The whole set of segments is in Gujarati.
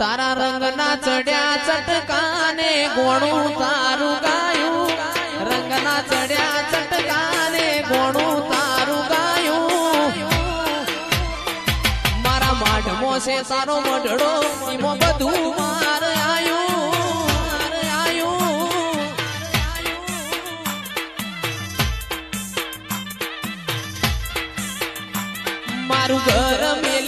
તારા રંગના ચડ્યા ચટકાને ગોણું તારું ગાયું. રંગના ચડ્યા ચટકાને ગોણું તારું ગાયું. મારા માઢમો છે સારો મઢડો, એમાં બધું માર આયું. મારું ઘર મેં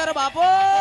વિચાર બાપો.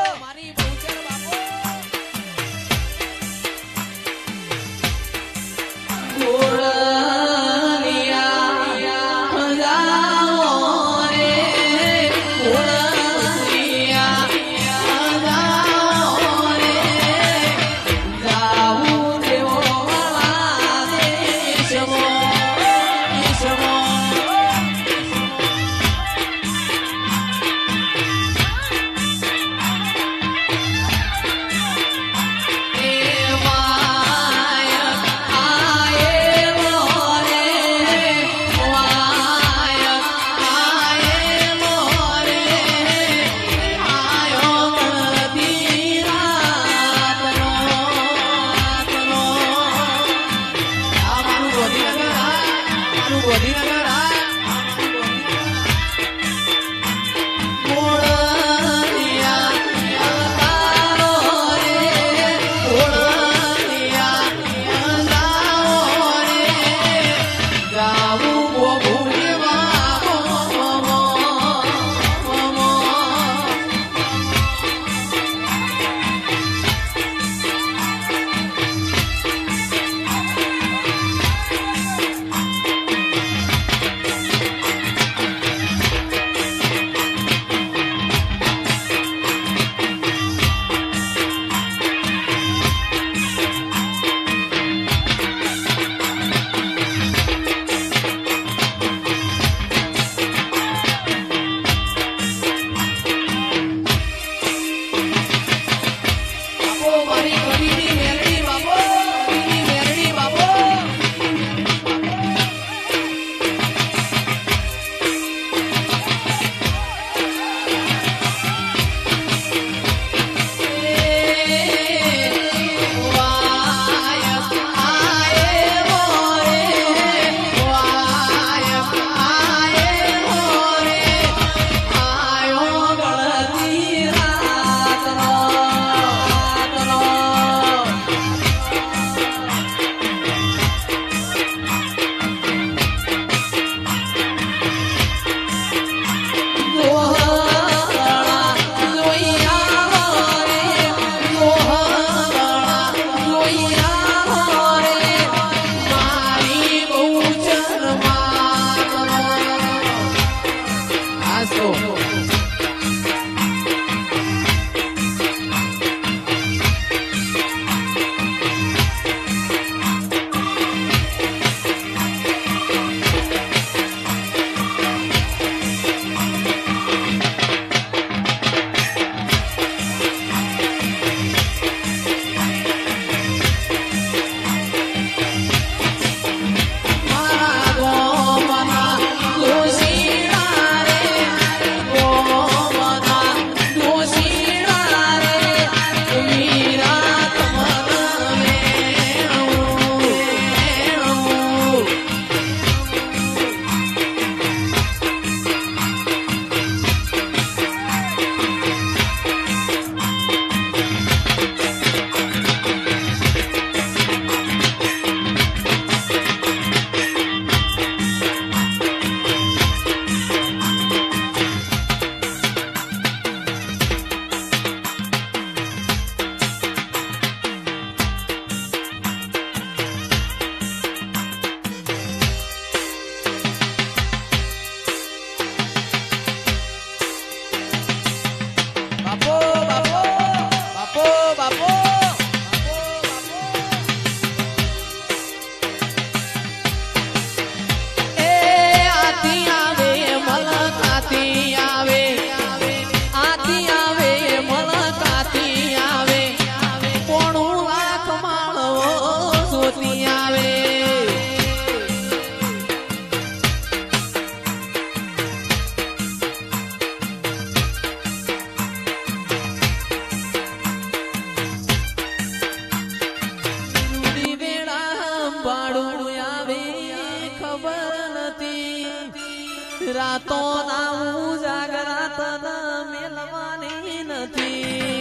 રાતો ના ઉજાગરા તન મેલવાની નથી.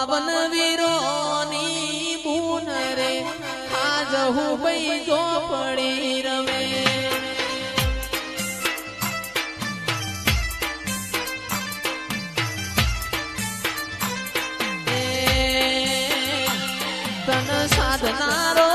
બાવન વીરોની બૂન રે આજ હું ભાઈ જો પડી રમે તન સાધનારો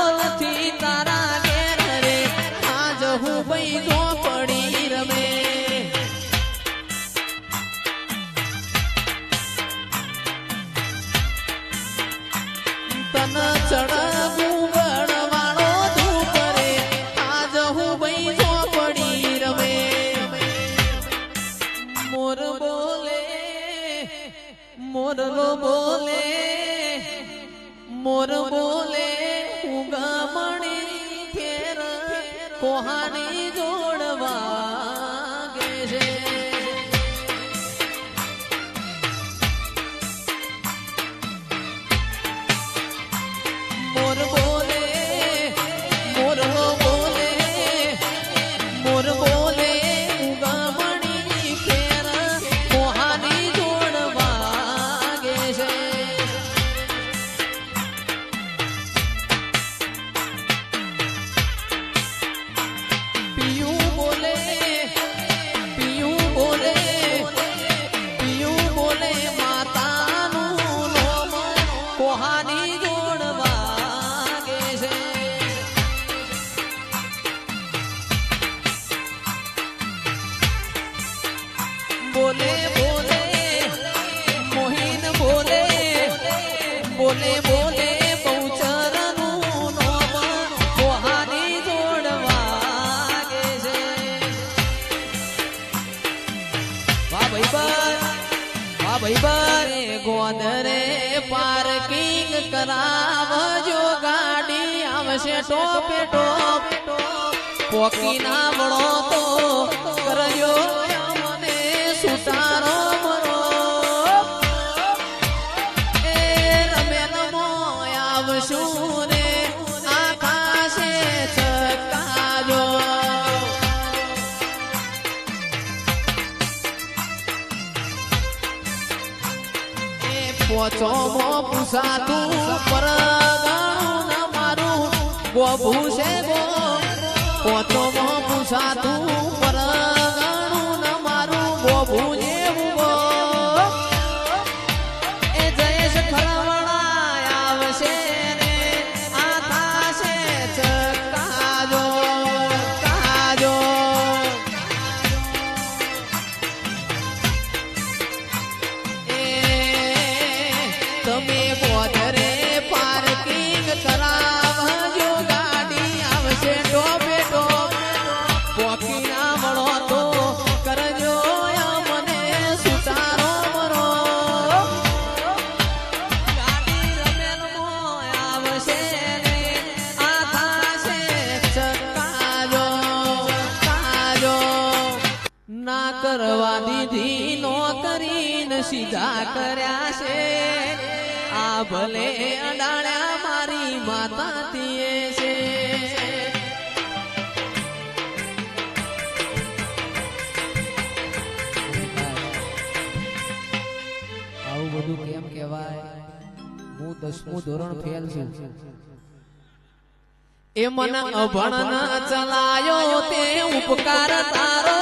মরলো বলে মর বলে ગોદરે પાર્કિંગ કરાવજો ગાડી આવશે ટોપે ટોપ. પોકી ના વળો તો કરજો પુસાતું પરગણું મારું ગોભું છે ગો પોતો પુસાતું પાર્કિંગ કરાવજો આવશે, ટોપે ટોપ. પોકી ના મળો તો કરજો મને સુતારો આવશે આ થાશે ચકાજો કાજો ના કરવા દીધી નોકરી કરીને સીધા કર્યા છે. આ ભલે અડાળ્યા મારી માતા તીએ છે. આવું બધું કેમ કહેવાય? હું દસમું ધોરણ ફેલ છું. એ મન અભણ ન ચલાયો તે ઉપકાર તારો.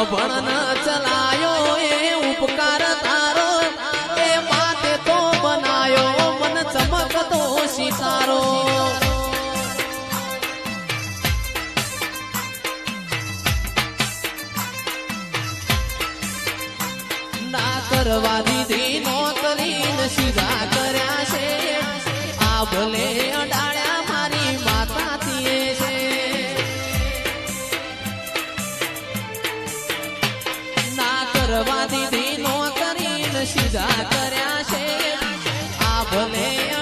અભણ ન ચલાયો એ ઉપકાર તારો સિતારો ના કરવા દીધી નોકરી નસીબા કર્યા છે. આ ભલે અડાળ્યા મારી માતા છે. ના કરવા દીધી નોકરી નસીબા કર્યા છે. આ ભલે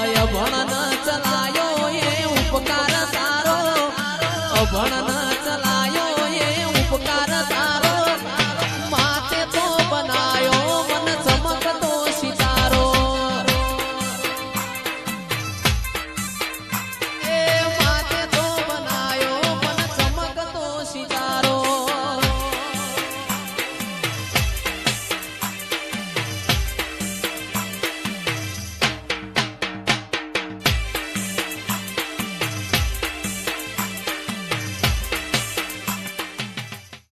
અભણ ન ચલાયો એ ઉપકાર સારો અભણ ન